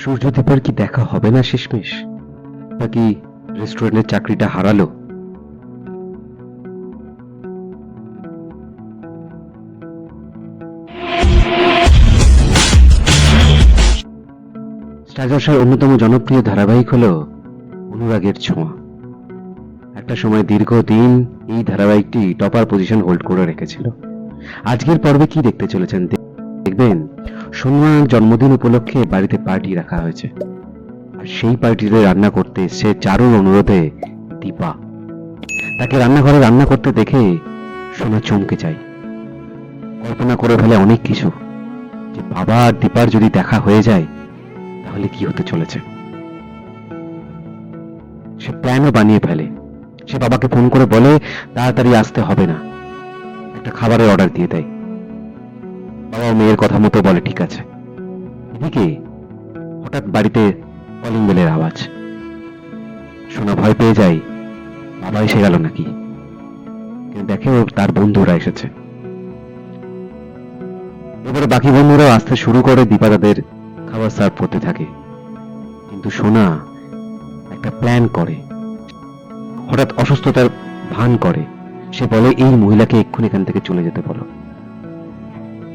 সূর্যদীপার কি দেখা হবে না শেষমেশ? নাকি রেস্টুরেন্টের চাকরিটা হারালো? স্টাজসার অন্যতম জনপ্রিয় ধারাবাহিক হলো অনুরাগের ছোঁয়া। একটা সময় দীর্ঘদিন এই ধারাবাহিকটি টপার পজিশন হোল্ড করে রেখেছিল। আজকের পর্বে কি দেখতে চলেছেন দেখবেন সন্ধ্যার জন্মদিন উপলক্ষে বাড়িতে পার্টি রাখা হয়েছে। আর সেই পার্টিতে রান্না করতে এসছে চারুর অনুরোধে দীপা। তাকে রান্নাঘরে রান্না করতে দেখে সোনা চমকে যায়। কল্পনা করে ফেলে অনেক কিছু। যে বাবা আর দীপার যদি দেখা হয়ে যায়, তাহলে কি হতে চলেছে? সে প্ল্যানও বানিয়ে ফেলে। সে বাবাকে ফোন করে বলে, তাড়াতাড়ি আসতে হবে না। একটা খাবারের অর্ডার দিয়ে দেয়। বাবা মেয়ের কথা মতো বলে, ঠিক আছে। এদিকে হঠাৎ বাড়িতে কলিং বেলের আওয়াজ। সোনা ভয় পেয়ে যায়, বাবা এসে গেল নাকি? দেখে ও তার বন্ধুরা এসেছে। এবারে বাকি বন্ধুরাও আসতে শুরু করে দীপা তাদের খাবার সার্ভ করতে থাকে। কিন্তু সোনা একটা প্ল্যান করে। হঠাৎ অসুস্থতার ভান করে। সে বলে, এই মহিলাকে এক্ষুনি এখান থেকে চলে যেতে বলো।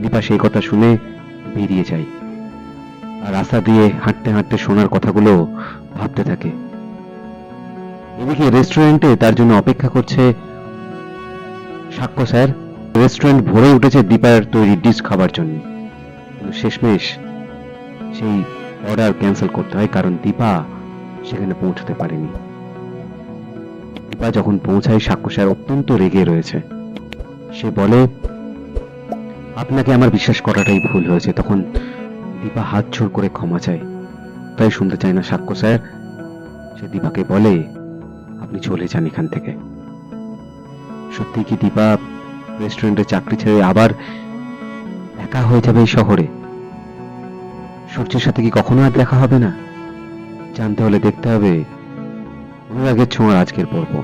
দীপা সেই কথা শুনে বেরিয়ে যায়। আর রাস্তা দিয়ে হাঁটতে হাঁটতে সোনার কথাগুলো ভাবতে থাকে। এদিকে রেস্টুরেন্টে তার জন্য অপেক্ষা করছে সাক্ষ্য স্যার। রেস্টুরেন্ট ভরে উঠেছে দীপার তৈরি ডিশ খাবার জন্য। শেষমেশ সেই অর্ডার ক্যান্সেল করতে হয়, কারণ দীপা সেখানে পৌঁছতে পারেনি। দীপা যখন পৌঁছায়, সাক্ষ্য স্যার অত্যন্ত রেগে রয়েছে। সে বলে আপনাকে আমার বিশ্বাস করাটাই ভুল হয়েছে। তখন দীপা হাত জোর করে ক্ষমা চায়। তাই শুনতে চায় না সাক্ষ্য, স্যার। সে দীপাকে বলে, আপনি চলে যান এখান থেকে। সত্যি কি দীপা রেস্টুরেন্টে চাকরি ছেড়ে আবার একা হয়ে যাবে এই শহরে? সূর্যের সাথে কি কখনো আর দেখা হবে না? জানতে হলে দেখতে হবে। অনুরাগের ছোঁয়ার আজকের পর্ব।